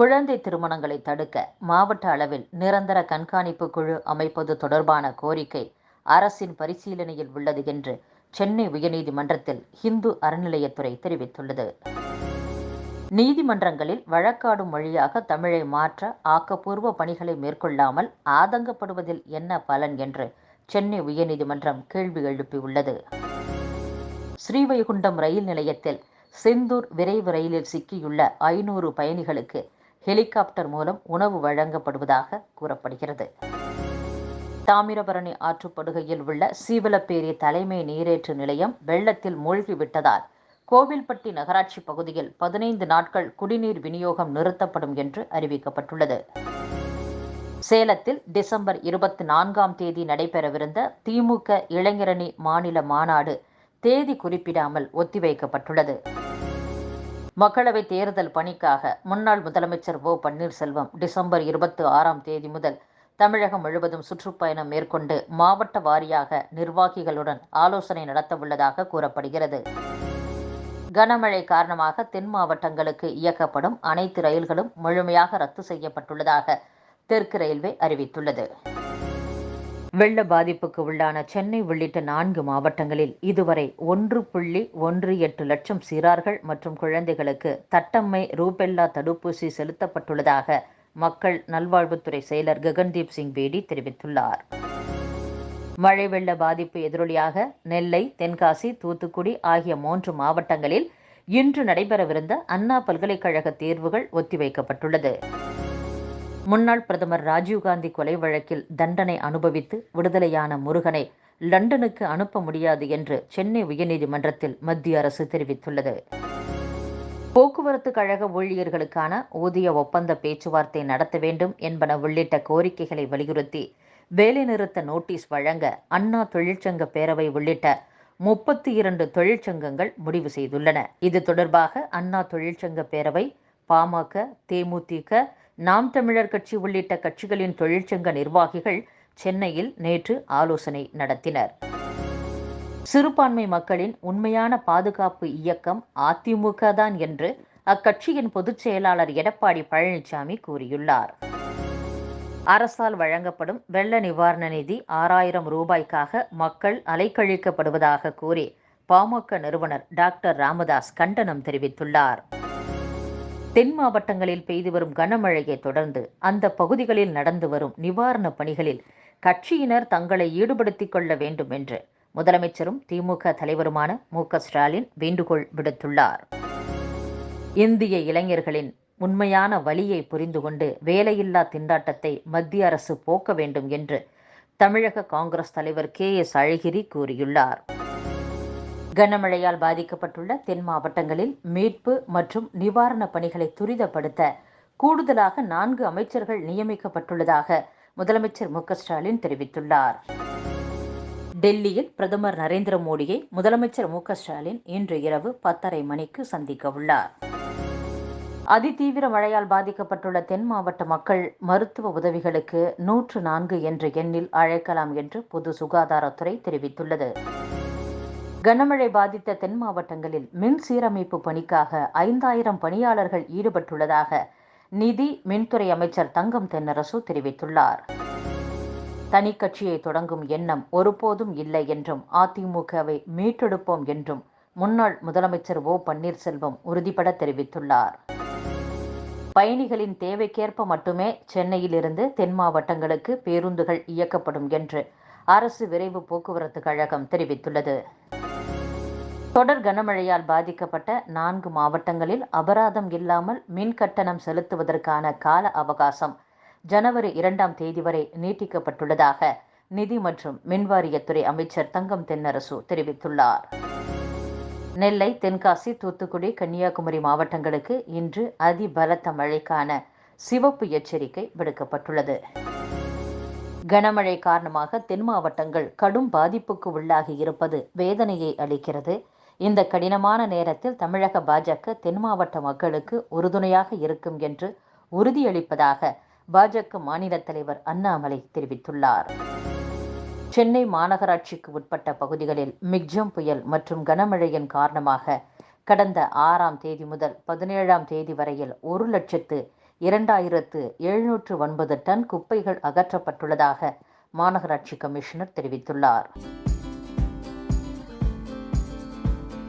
குழந்தை திருமணங்களை தடுக்க மாவட்ட அளவில் நிரந்தர கண்காணிப்பு குழு அமைப்பது தொடர்பான கோரிக்கை அரசின் பரிசீலனையில் உள்ளது என்று சென்னை உயர்நீதிமன்றத்தில் இந்து அறநிலையத்துறை தெரிவித்துள்ளது. நீதிமன்றங்களில் வழக்காடும் வழியாக தமிழை மாற்ற ஆக்கப்பூர்வ பணிகளை மேற்கொள்ளாமல் ஆதங்கப்படுவதில் என்ன பலன் என்று சென்னை உயர்நீதிமன்றம் கேள்வி எழுப்பியுள்ளது. ஸ்ரீவைகுண்டம் ரயில் நிலையத்தில் செந்தூர் விரைவு ரயிலில் சிக்கியுள்ள ஐநூறு பயணிகளுக்கு ஹெலிகாப்டர் மூலம் உணவு வழங்கப்படுவதாக கூறப்படுகிறது. தாமிரபரணி ஆற்றுப்படுகையில் உள்ள சீவலப்பேரி தலைமை நீரேற்று நிலையம் வெள்ளத்தில் மூழ்கிவிட்டதால் கோவில்பட்டி நகராட்சி பகுதியில் பதினைந்து நாட்கள் குடிநீர் விநியோகம் நிறுத்தப்படும் என்று அறிவிக்கப்பட்டுள்ளது. சேலத்தில் டிசம்பர் இருபத்தி நான்காம் தேதி நடைபெறவிருந்த திமுக இளைஞரணி மாநில மாநாடு தேதி குறிப்பிடாமல் ஒத்திவைக்கப்பட்டுள்ளது. மக்களவை தேர்தல் பணிக்காக முன்னாள் முதலமைச்சர் ஓ பன்னீர்செல்வம் டிசம்பர் இருபத்தி ஆறாம் தேதி முதல் தமிழகம் முழுவதும் சுற்றுப்பயணம் மேற்கொண்டு மாவட்ட வாரியாக நிர்வாகிகளுடன் ஆலோசனை நடத்தவுள்ளதாக கூறப்படுகிறது. கனமழை காரணமாக தென் மாவட்டங்களுக்கு இயக்கப்படும் அனைத்து ரயில்களும் முழுமையாக ரத்து செய்யப்பட்டுள்ளதாக தெற்கு ரயில்வே அறிவித்துள்ளது. வெள்ள பாதிப்புக்கு உள்ளான சென்னை உள்ளிட்ட நான்கு மாவட்டங்களில் இதுவரை ஒன்று புள்ளி ஒன்று எட்டு லட்சம் சிறார்கள் மற்றும் குழந்தைகளுக்கு தட்டம்மை ரூபெல்லா தடுப்பூசி செலுத்தப்பட்டுள்ளதாக மக்கள் நல்வாழ்வுத்துறை செயலர் ககன்தீப் சிங் பேடி தெரிவித்துள்ளார். மழை வெள்ள பாதிப்பு எதிரொலியாக நெல்லை தென்காசி தூத்துக்குடி ஆகிய மூன்று மாவட்டங்களில் இன்று நடைபெறவிருந்த அண்ணா பல்கலைக்கழக தேர்வுகள் ஒத்திவைக்கப்பட்டுள்ளது. முன்னாள் பிரதமர் ராஜீவ்காந்தி கொலை வழக்கில் தண்டனை அனுபவித்து விடுதலையான முருகனை லண்டனுக்கு அனுப்ப முடியாது என்று சென்னை உயர்நீதிமன்றத்தில் மத்திய அரசு தெரிவித்துள்ளது. போக்குவரத்து கழக ஊழியர்களுக்கான ஊதிய ஒப்பந்த பேச்சுவார்த்தை நடத்த வேண்டும் என்பன உள்ளிட்ட கோரிக்கைகளை வலியுறுத்தி வேலைநிறுத்த நோட்டீஸ் வழங்க அண்ணா தொழிற்சங்க பேரவை உள்ளிட்ட முப்பத்தி இரண்டு தொழிற்சங்கங்கள் முடிவு செய்துள்ளன. இது தொடர்பாக அண்ணா தொழிற்சங்க பேரவை பாமக தேமுதிக நாம் தமிழர் கட்சி உள்ளிட்ட கட்சிகளின் தொழிற்சங்க நிர்வாகிகள் சென்னையில் நேற்று ஆலோசனை நடத்தினர். சிறுபான்மை மக்களின் உண்மையான பாதுகாப்பு இயக்கம் அதிமுக தான் என்று அக்கட்சியின் பொதுச் செயலாளர் எடப்பாடி பழனிசாமி கூறியுள்ளார். அரசால் வழங்கப்படும் வெள்ள நிவாரண நிதி ஆறாயிரம் ரூபாய்க்காக மக்கள் அலைக்கழிக்கப்படுவதாக கூறி பாமக நிறுவனர் டாக்டர் ராமதாஸ் கண்டனம் தெரிவித்துள்ளார். தென் மாவட்டங்களில் பெய்து வரும் கனமழையை தொடர்ந்து அந்த பகுதிகளில் நடந்து வரும் நிவாரணப் பணிகளில் கட்சியினர் தங்களை ஈடுபடுத்திக் கொள்ள வேண்டும் என்று முதலமைச்சரும் திமுக தலைவருமான மு. க. ஸ்டாலின் வேண்டுகோள் விடுத்துள்ளார். இந்திய இளைஞர்களின் உண்மையான வழியை புரிந்து கொண்டு வேலையில்லா திண்டாட்டத்தை மத்திய அரசு போக்க வேண்டும் என்று தமிழக காங்கிரஸ் தலைவர் கே. எஸ். அழகிரி கூறியுள்ளார். கனமழையால் பாதிக்கப்பட்டுள்ள தென் மாவட்டங்களில் மீட்பு மற்றும் நிவாரணப் பணிகளை துரிதப்படுத்த கூடுதலாக நான்கு அமைச்சர்கள் நியமிக்கப்பட்டுள்ளதாக முதலமைச்சர் மு ஸ்டாலின் தெரிவித்துள்ளார். டெல்லியில் பிரதமர் நரேந்திர மோடியை முதலமைச்சர் மு ஸ்டாலின் இன்று இரவு பத்தரை மணிக்கு சந்திக்க உள்ளார். அதிதீவிர மழையால் பாதிக்கப்பட்டுள்ள தென் மாவட்ட மக்கள் மருத்துவ உதவிகளுக்கு நூற்று நான்கு என்ற எண்ணில் அழைக்கலாம் என்று பொது சுகாதாரத்துறை தெரிவித்துள்ளது. கனமழை பாதித்த தென் மாவட்டங்களில் மின் சீரமைப்பு பணிக்காக ஐந்தாயிரம் பணியாளர்கள் ஈடுபட்டுள்ளதாக நிதி மின்துறை அமைச்சர் தங்கம் தென்னரசு தெரிவித்துள்ளார். தனி கட்சியை தொடங்கும் எண்ணம் ஒருபோதும் இல்லை என்றும் அதிமுகவை மீட்டெடுப்போம் என்றும் முன்னாள் முதலமைச்சர் ஓ பன்னீர்செல்வம் உறுதிபட தெரிவித்துள்ளார். பயணிகளின் தேவைக்கேற்ப மட்டுமே சென்னையிலிருந்து தென் மாவட்டங்களுக்கு பேருந்துகள் இயக்கப்படும் என்று அரசு விரைவு போக்குவரத்து கழகம் தெரிவித்துள்ளது. தொடர் கனமழையால் பாதிக்கப்பட்ட நான்கு மாவட்டங்களில் அபராதம் இல்லாமல் மின் கட்டணம் செலுத்துவதற்கான கால அவகாசம் ஜனவரி இரண்டாம் தேதி வரை நீட்டிக்கப்பட்டுள்ளதாக நிதி மற்றும் மின்வாரியத்துறை அமைச்சர் தங்கம் தென்னரசு தெரிவித்துள்ளார். நெல்லை தென்காசி தூத்துக்குடி கன்னியாகுமரி மாவட்டங்களுக்கு இன்று அதி பலத்த மழைக்கான சிவப்பு எச்சரிக்கை விடுக்கப்பட்டுள்ளது. கனமழை காரணமாக தென் மாவட்டங்கள் கடும் பாதிப்புக்கு உள்ளாகி இருப்பது வேதனையை அளிக்கிறது. இந்த கடினமான நேரத்தில் தமிழக பாஜக தென் மாவட்ட மக்களுக்கு உறுதுணையாக இருக்கும் என்று உறுதியளிப்பதாக பாஜக மாநில தலைவர் அண்ணாமலை தெரிவித்துள்ளார். சென்னை மாநகராட்சிக்கு உட்பட்ட பகுதிகளில் மிக்ஜம் புயல் மற்றும் கனமழையின் காரணமாக கடந்த ஆறாம் தேதி முதல் பதினேழாம் தேதி வரையில் ஒரு லட்சத்து இரண்டாயிரத்து எழுநூற்று ஒன்பது டன் குப்பைகள் அகற்றப்பட்டுள்ளதாக மாநகராட்சி கமிஷனர் தெரிவித்துள்ளார்.